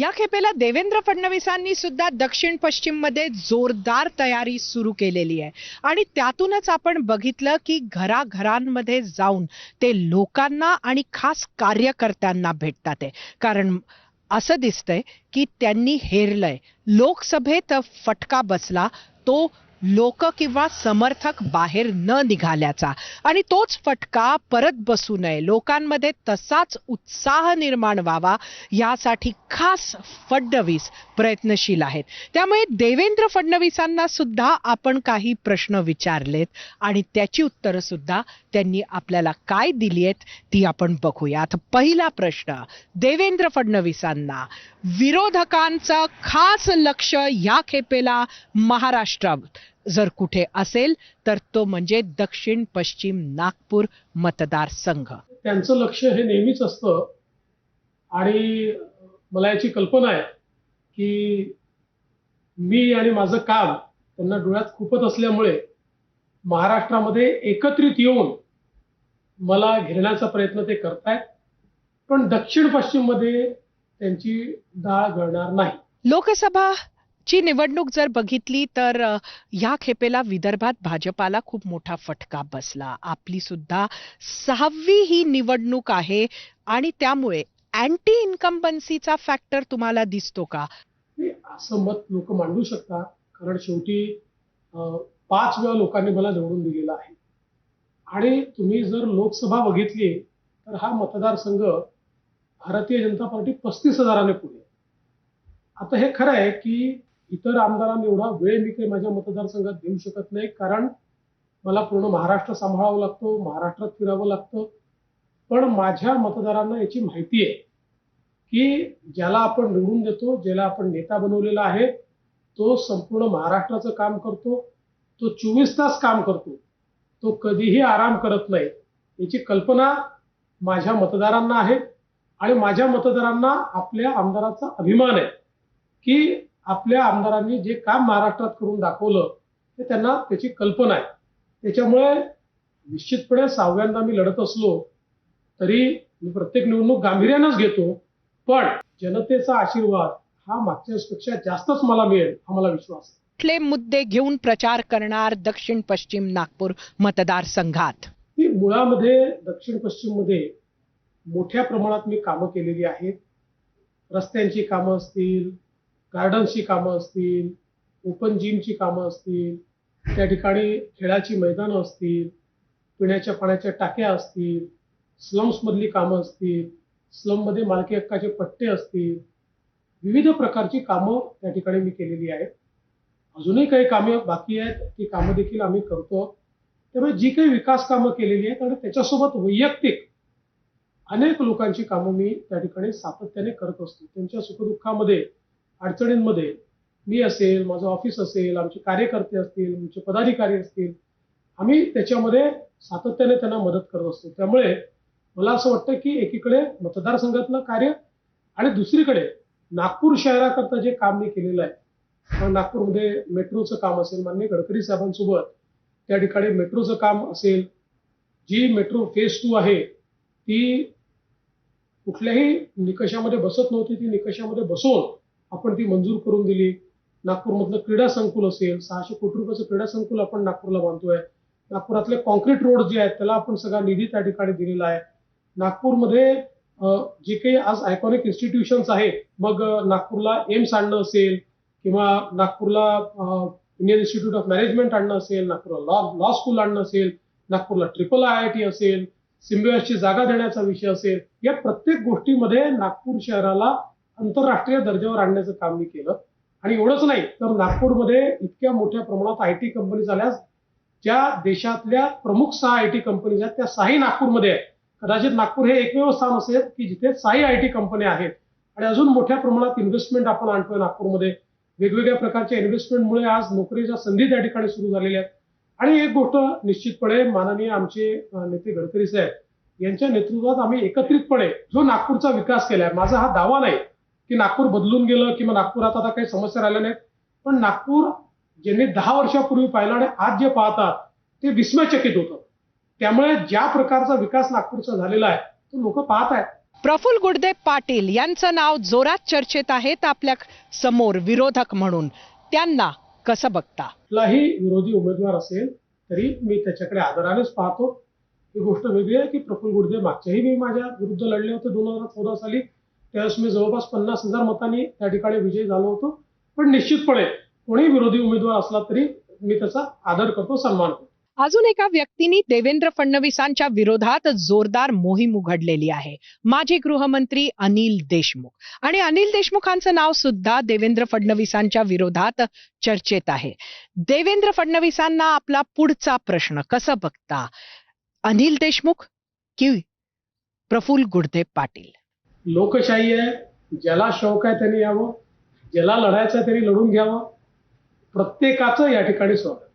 या खेपेला देवेंद्र फडणवीसांनी सुद्धा दक्षिण पश्चिममध्ये जोरदार तयारी सुरू केलेली आहे. आणि त्यातूनच आपण बघितलं की घराघरांमध्ये जाऊन ते लोकांना आणि खास कार्यकर्त्यांना भेटतात आहे. कारण असं दिसतंय की त्यांनी हेरलंय. लोकसभेत फटका बसला तो लोक किंवा समर्थक बाहेर न निघाल्याचा. आणि तोच फटका परत बसू नये. लोकांमध्ये तसाच उत्साह निर्माण व्हावा यासाठी खास फडणवीस प्रयत्नशील आहेत. त्यामुळे देवेंद्र फडणवीसांना सुद्धा आपण काही प्रश्न विचारलेत आणि त्याची उत्तरं सुद्धा त्यांनी आपल्याला काय दिली आहेत ती आपण बघूयात. पहिला प्रश्न देवेंद्र फडणवीसांना विरोधकांचं खास लक्ष या खेपेला महाराष्ट्रात जर कुठे असेल तर तो म्हणजे दक्षिण पश्चिम नागपूर मतदारसंघ. त्यांचं लक्ष हे नेहमीच असतं. आणि मला याची कल्पना आहे की मी आणि माझं काम त्यांना डोळ्यात खूपच असल्यामुळे महाराष्ट्रामध्ये एकत्रित येऊन मला घेण्याचा प्रयत्न ते करतायत. पण दक्षिण पश्चिममध्ये त्यांची डाळ गळणार नाही. लोकसभा ची निवडणूक जर बघितली तर ह्या खेपेला विदर्भात भाजपाला खूप मोठा फटका बसला. आपली सुद्धा सहावी ही निवडणूक आहे आणि त्यामुळे अँटी इन्कम्बन्सीचा फॅक्टर तुम्हाला दिसतो का? असं मत लोक मांडू शकतात. कारण शेवटी पाच वेळा लोकांनी मला निवडून दिलेला आहे. आणि तुम्ही जर लोकसभा बघितली तर हा मतदारसंघ भारतीय जनता पार्टी पस्तीस हजाराने पुढे. आता हे खरं आहे की इतर आमदारांना एवढा वेळ मी काही माझ्या मतदारसंघात देऊ शकत नाही कारण मला पूर्ण महाराष्ट्र सांभाळावं लागतो महाराष्ट्रात फिरावं लागतं. पण माझ्या मतदारांना याची माहिती आहे की ज्याला आपण निवडून देतो ज्याला आपण नेता बनवलेला आहे तो संपूर्ण महाराष्ट्राचं काम करतो तो चोवीस तास काम करतो तो कधीही आराम करत नाही याची कल्पना माझ्या मतदारांना आहे. आणि माझ्या मतदारांना आपल्या आमदाराचा अभिमान आहे की आपल्या आमदारांनी जे काम महाराष्ट्रात करून दाखवलं ते त्यांना त्याची कल्पना आहे. त्याच्यामुळे निश्चितपणे सहाव्यांदा मी लढत असलो तरी मी प्रत्येक निवडणूक गांभीर्यानंच घेतो. पण जनतेचा आशीर्वाद हा मागच्या पेक्षा जास्तच मला मिळेल हा मला विश्वास आहे. कुठले मुद्दे घेऊन प्रचार करणार दक्षिण पश्चिम नागपूर मतदारसंघात की मुळामध्ये दक्षिण पश्चिममध्ये मोठ्या प्रमाणात मी कामं केलेली आहेत. रस्त्यांची कामं असतील गार्डन्सची कामं असतील ओपन जिमची कामं असतील त्या ठिकाणी खेळाची मैदानं असतील पिण्याच्या पाण्याच्या टाक्या असतील स्लम्समधली कामं असतील स्लममध्ये मालकी हक्काचे पट्टे असतील विविध प्रकारची कामं त्या ठिकाणी मी केलेली आहेत. अजूनही काही कामे बाकी आहेत ती कामं देखील आम्ही करतो. त्यामुळे जी काही विकास कामं केलेली आहेत आणि त्याच्यासोबत वैयक्तिक अनेक लोकांची कामं मी त्या ठिकाणी सातत्याने करत असतो. त्यांच्या सुखदुःखामध्ये अडचणींमध्ये मी असेल माझं ऑफिस असेल आमचे कार्यकर्ते असतील आमचे पदाधिकारी असतील आम्ही त्याच्यामध्ये सातत्याने त्यांना मदत करत असतो. त्यामुळे मला असं वाटतं की एकीकडे मतदारसंघातलं कार्य आणि दुसरीकडे नागपूर शहराकरता जे काम मी केलेलं आहे नागपूरमध्ये मेट्रोचं काम असेल मान्य गडकरी साहेबांसोबत त्या ठिकाणी मेट्रोचं काम असेल जी मेट्रो फेज टू आहे ती कुठल्याही निकषामध्ये बसत नव्हती ती निकषामध्ये बसवून आपण ती मंजूर करून दिली. नागपूरमधलं क्रीडा संकुल असेल सहाशे कोटी रुपयाचं क्रीडा संकुल आपण नागपूरला बांधतोय. नागपुरातले कॉन्क्रीट रोड जे आहेत त्याला आपण सगळा निधी त्या ठिकाणी दिलेला आहे. नागपूरमध्ये जे काही आज आयकॉनिक इन्स्टिट्यूशन्स आहेत मग नागपूरला एम्स आणणं असेल किंवा नागपूरला इंडियन इन्स्टिट्यूट ऑफ मॅनेजमेंट आणणं असेल नागपूरला लॉ लॉ स्कूल आणणं असेल नागपूरला ट्रिपल आय आय टी असेल सिम्बिओसची जागा देण्याचा विषय असेल या प्रत्येक गोष्टीमध्ये नागपूर शहराला आंतरराष्ट्रीय दर्जावर आणण्याचं काम मी केलं. आणि एवढंच नाही तर नागपूरमध्ये इतक्या मोठ्या प्रमाणात आय टी कंपनी झाल्यास ज्या देशातल्या प्रमुख सहा आय टी कंपनीज आहेत त्या सहाही नागपूरमध्ये आहेत. कदाचित नागपूर हे एकमेव स्थान असेल की जिथे सहाही आय टी कंपन्या आहेत. आणि अजून मोठ्या प्रमाणात इन्व्हेस्टमेंट आपण आणतोय नागपूरमध्ये. वेगवेगळ्या प्रकारच्या इन्व्हेस्टमेंटमुळे आज नोकरीच्या संधी त्या ठिकाणी सुरू झालेल्या आहेत. आणि एक गोष्ट निश्चितपणे माननीय आमचे नेते गडकरी साहेब यांच्या नेतृत्वात आम्ही एकत्रितपणे जो नागपूरचा विकास केलाय माझा हा दावा नाही की नागपूर बदलून गेलं किंवा नागपुरात आता काही समस्या राहिल्या नाहीत. पण नागपूर ज्यांनी दहा वर्षापूर्वी पाहिलं आणि आज जे पाहतात ते विस्मयचकित होतं. त्यामुळे ज्या प्रकारचा विकास नागपूरचा झालेला आहे तो लोक पाहत आहेत प्रफुल्ल गुडदे पाटील यांचं नाव जोरात चर्चेत आहेत आपल्यासमोर विरोधक म्हणून. त्यांना कसं बघता? कुठलाही विरोधी उमेदवार असेल तरी मी त्याच्याकडे आदरानेच पाहतो. ही गोष्ट वेगळी आहे की प्रफुल्ल गुडदे मागच्याही मी माझ्या विरुद्ध लढले होते दोन हजार चौदा साली. त्यावेळेस मी जवळपास पन्नास हजार मतांनी त्या ठिकाणी विजयी झालो होतो. पण निश्चितपणे कोणी विरोधी उमेदवार असला तरी मी त्याचा आदर करतो सन्मान करतो. अजून एका व्यक्तींनी देवेंद्र फडणवीसांच्या विरोधात जोरदार मोहीम उघडलेली आहे. माजी गृहमंत्री अनिल देशमुख. आणि अनिल देशमुखांचं नाव सुद्धा देवेंद्र फडणवीसांच्या विरोधात चर्चेत आहे. देवेंद्र फडणवीसांना आपला पुढचा प्रश्न कसं बघता? अनिल देशमुख कि प्रफुल गुडदेव पाटील? लोकशाही आहे ज्याला शौक आहे त्यांनी यावं ज्याला लढायचं आहे त्यांनी लढून घ्यावं. प्रत्येकाचं या ठिकाणी स्वागत.